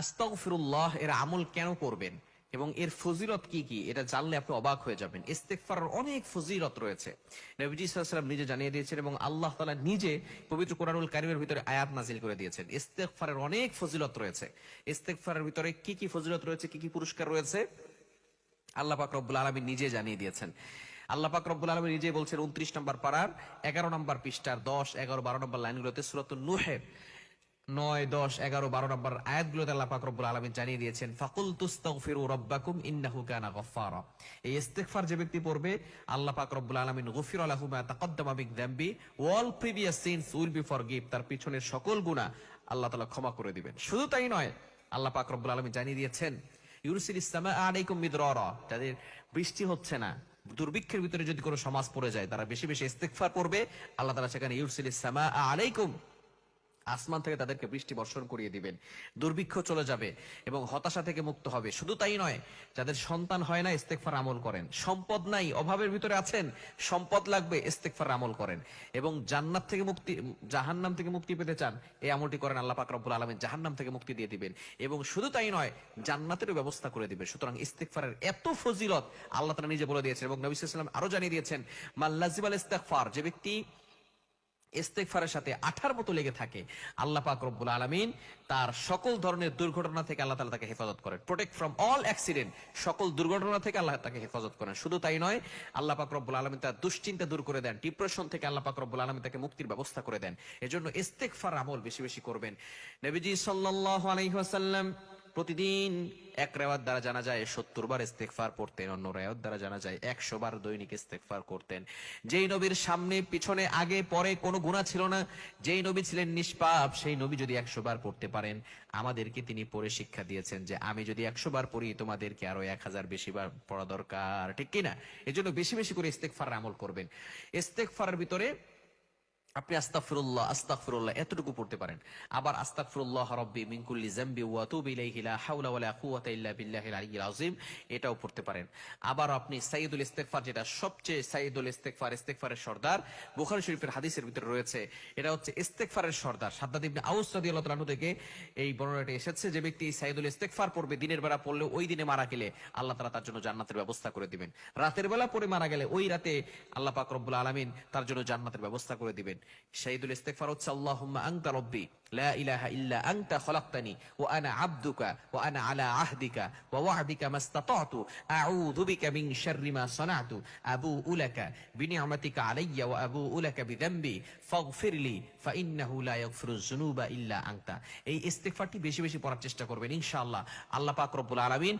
আস্তাগফিরুল্লাহ, এর আমল কেন করবেন? এবং এর ফজিলত কি কি? এটা জানলে আপনি অবাক হয়ে যাবেন। ইস্তেগফারের অনেক ফজিলত রয়েছে। নবীজি ওয়াসাল্লাম নিজে জানিয়ে দিয়েছেন এবং আল্লাহ তালা নিজে পবিত্র কোরআনুল কারীমের ভিতরে আয়াত নাজিল করে দিয়েছেন। ইস্তেগফারের অনেক ফজিলত রয়েছে। ইস্তেগফারের ভিতরে কি কি ফজিলত রয়েছে, কি কি পুরস্কার রয়েছে? আল্লাহ পাক রব্বুল আলমী নিজে জানিয়ে দিয়েছেন। আল্লাহ পাক রব্বুল আলমী নিজে বলছেন, উনত্রিশ নম্বর পাড়ার, এগারো নম্বর পৃষ্ঠার, দশ, এগারো, বারো নম্বর লাইনগুলোতে সুরত নুহের নয়, দশ, এগারো, বারো নম্বর আয়াতগুলোতে আল্লাহ পাক আলমী জানিয়ে দিয়েছেন ফাকুল তুস্তাগফিরু রব্বাকুম ইন্নাহু কানা গফফারা। এই ইস্তেগফার যে ব্যক্তি পড়বে, আল্লাহ পাক রব্বুল আলামিন, গফির লাহু মা ওয়াল previous sins will be for forgive. তার পিছনের সকল গুনাহ আল্লাহ তাআলা ক্ষমা করে দিবেন। শুধু তাই নয়, আল্লাহ পাক রব্বুল আলামিন জানিয়ে দিয়েছেন, ইউরসিল ইসলামা আলাইকুম মিদরারা। যাদের বৃষ্টি হচ্ছে না, দুর্ভিক্ষের ভিতরে যদি কোনো সমাজ পড়ে যায়, তারা বেশি বেশি ইস্তেগফার করবে আল্লাহ তাআলা সেখানে ইউরসিল ইসলামা আলাইকুম আসমান থেকে তাদেরকে বৃষ্টি বর্ষণ করিয়ে দিবেন। দুর্ভিক্ষ চলে যাবে এবং হতাশা থেকে মুক্ত হবে। শুধু তাই নয়, যাদের সন্তান হয় না ইস্তেকফার আমল করেন। সম্পদ নাই, অভাবের ভিতরে আছেন, সম্পদ লাগবে ইস্তেকফার আমল করেন। এবং জান্নাত থেকে মুক্তি, জাহান্নাম থেকে মুক্তি পেতে চান, এই আমলটি করেন আল্লাহ পাক রব্বুল আলামিন। জাহান্নাম থেকে মুক্তি দিয়ে দিবেন। এবং শুধু তাই নয়, জান্নাতেরও ব্যবস্থা করে দিবেন। সুতরাং ইস্তেকফারের এত ফজিলত আল্লাহ তারা নিজে বলে দিয়েছেন এবং নবী আলাইহি আরও জানিয়ে দিয়েছেন মাল্লাজিবাল ইস্তেগফার যে ব্যক্তি ইস্তেগফারের সাথে আঠার মতো লেগে থাকে। আল্লাহ পাক রব্বুল আলামিন তার সকল ধরনের দুর্ঘটনা থেকে আল্লাহ তাআলা তাকে হেফাজত করেন। প্রোটেক্ট ফ্রম অল অ্যাক্সিডেন্ট সকল দুর্ঘটনা থেকে আল্লাহ তাকে হেফাজত করেন। শুধু তাই নয়, আল্লাহ পাক রব্বুল আলামিন তার দুশ্চিন্তা দূর করে দেন ডিপ্রেশন থেকে আল্লাহ পাক রব্বুল আলামিন তাকে মুক্তির ব্যবস্থা করে দেন। এজন্য ইস্তেগফার আমল বেশি বেশি করবেন। নবীজি সাল্লাল্লাহু আলাইহি ওয়াসাল্লাম প্রতিদিন এক রেওয়াত দ্বারা জানা যায়, সত্তর বার ইস্তেকফার পড়তেন, অন্য রেওয়াত দ্বারা জানা যায়, একশো বার দৈনিক ইস্তেকফার করতেন। যেই নবীর সামনে, পিছনে, আগে, পরে কোনো গুণা ছিল না। যেই নবী ছিলেন নিষ্পাপ, সেই নবী যদি একশো বার পড়তে পারেন, আমাদেরকে তিনি পড়ে শিক্ষা দিয়েছেন যে, আমি যদি একশো বার পড়ি, তোমাদেরকে আরও এক হাজার বেশি বার পড়া দরকার। ঠিক কিনা? এজন্য বেশি বেশি করে ইস্তেকফার আমল করবেন। ইস্তেকফারের ভিতরে আপনি আস্তাগফিরুল্লাহ আস্তাফরুল্লাহ এতটুকু পড়তে পারেন। আবার আস্তাগফিরুল্লাহ রাব্বি মিন কুল্লি যামবি ওয়া আতুবু ইলাইহি ওয়ালা বিল্লাহিল আলিয়্যিল আযীম, এটাও পড়তে পারেন। আবার আপনি সাইয়্যিদুল ইস্তেগফার, যেটা সবচেয়ে সাইয়্যিদুল ইস্তেগফার, ইস্তেগফারের সর্দার, বুখারী শরীফের হাদিসের ভিতরে রয়েছে, এটা হচ্ছে ইস্তেগফারের সর্দার। সাদ্দাদ ইবনে আউস রাদিয়াল্লাহু তাআলা থেকে এই বর্ণনাটি এসেছে যে ব্যক্তি সাইয়্যিদুল ইস্তেগফার পড়বে, দিনের বেলা পড়লে ওই দিনে মারা গেলে আল্লাহ তাআলা তার জন্য জান্নাতের ব্যবস্থা করে দিবেন। রাতের বেলা পড়ে মারা গেলে ওই রাতে আল্লাহ পাক রব্বুল আলামিন তার জন্য জান্নাতের ব্যবস্থা করে দিবেন। শাহিদুল ইস্তেগফার হচ্ছে, আল্লাহুম্মা আনতা রব্বি, লা আনতা। এই ইস্তেগফারটি বেশি বেশি পড়ার চেষ্টা করবেন, ইনশাআল্লাহ। আল্লাহ পাক রব্বুল আলামিন